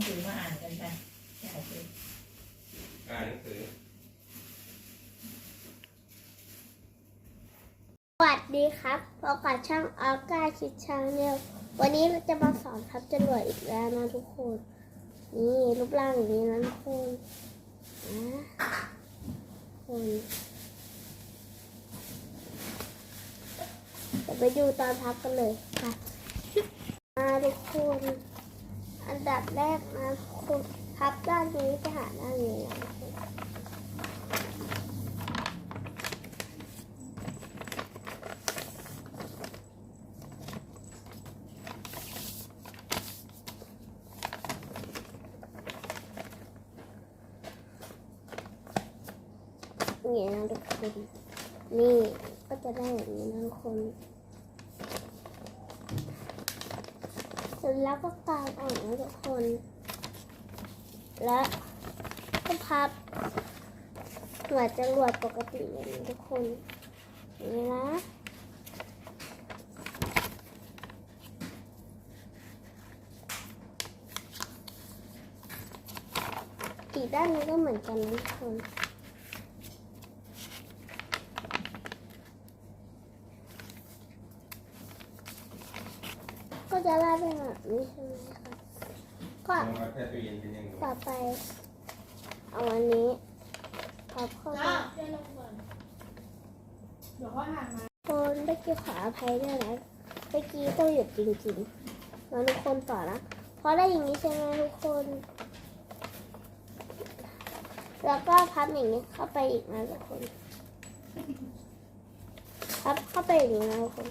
งสือมาอ่านกันไปใช่สิอ่านหนังสือ สวัสดีครับพบกับช่างออก้าคิดช่างเนลวันนี้เราจะมาสอนทับจรวดอีกแล้วนะทุกคน นี่รูปร่างอย่างนี้นะทุกคนนะคนเดี๋ยวไปดูตอนพับกันเลยค่ะมาทุกคน อันดับแรกนะทุกคนพับด้านนี้ไปหาด้านนี้นี่นะทุกคน นี่ก็จะได้แบบนี้นะทุกคน เสร็จแล้วก็กางออกนะทุกคน และก็พับเหมือนจะรวดปกติอย่างนี้ทุกคน นี้นะอีกด้านนึงก็เหมือนกันนะทุกคน จะไล่ไปแบบนี้ใช่ไหมคะก็เอามาแค่ตู้เย็นเป็นยังไงต่อไป เอาอันนี้พับเข้าไป เดี๋ยวลงก่อนเดี๋ยวเขาหันมาคนเมื่อกี้ขออภัยด้วยนะเมื่อกี้ต้องหยุดจริงๆแล้วทุกคนต่อนะพอได้อย่างนี้ใช่ไหมทุกคน แล้วก็พับอย่างนี้เข้าไปอีกนะทุกคน พับเข้าไปอย่างนี้นะทุกคน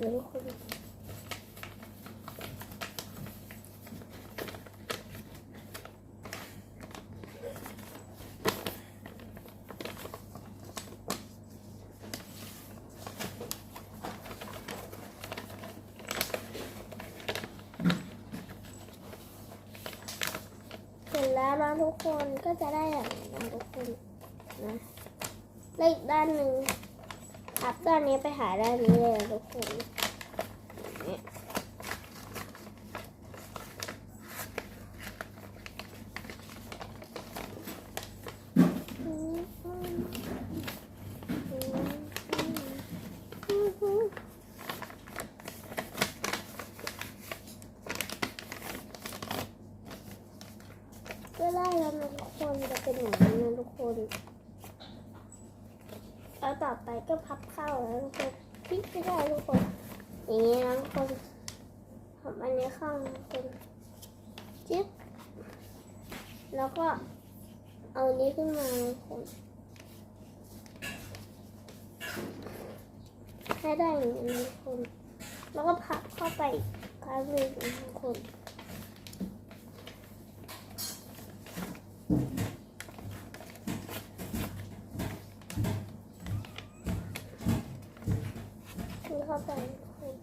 เดี๋ยวทุกคนเสร็จแล้วนะทุกคนก็จะได้อย่างนี้นะทุกคนนะแล้วอีกด้านหนึ่ง พับด้านนี้ไปหาด้านนี้เลยทุกคนก็ได้แล้วนะทุกคนจะเป็นอย่างนี้นะทุกคน แล้วต่อไปก็พับเข้าแล้วทุกคนพลิกไม่ได้ทุกคนอย่างนี้นะทุกคนทำอันนี้เข้านะทุกคนจิ๊บแล้วก็เอาอันนี้ขึ้นมาทุกคนให้ได้อย่างนี้ทุกคนแล้วก็พับเข้าไปครั้งหนึ่งทุกคน คือเข้าไปทุกคน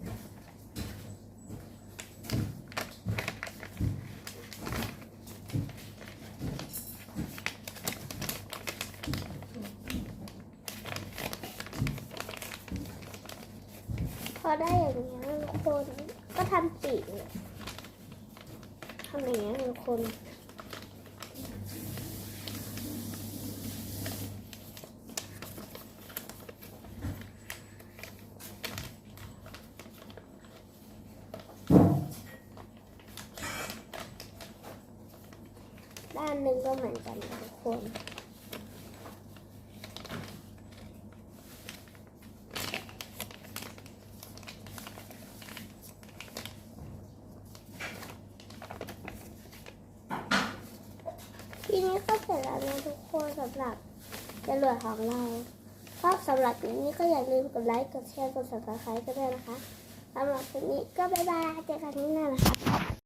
พอได้อย่างนี้ยคนก็ทำปีกเลยทำอย่างนี้ยคนานหนึ่งก็เหมือนกันทุกคนทีนี้ก็เสร็จแล้วนะทุกคนสำหรับจรวดของเราก็สำหรับคลิปนี้ก็อย่าลืมกดไลค์ กดแชร์ กด subscribe กันด้วยนะคะสำหรับคลิปนี้ก็บ๊ายบายเจอกันที่หน้านะคะ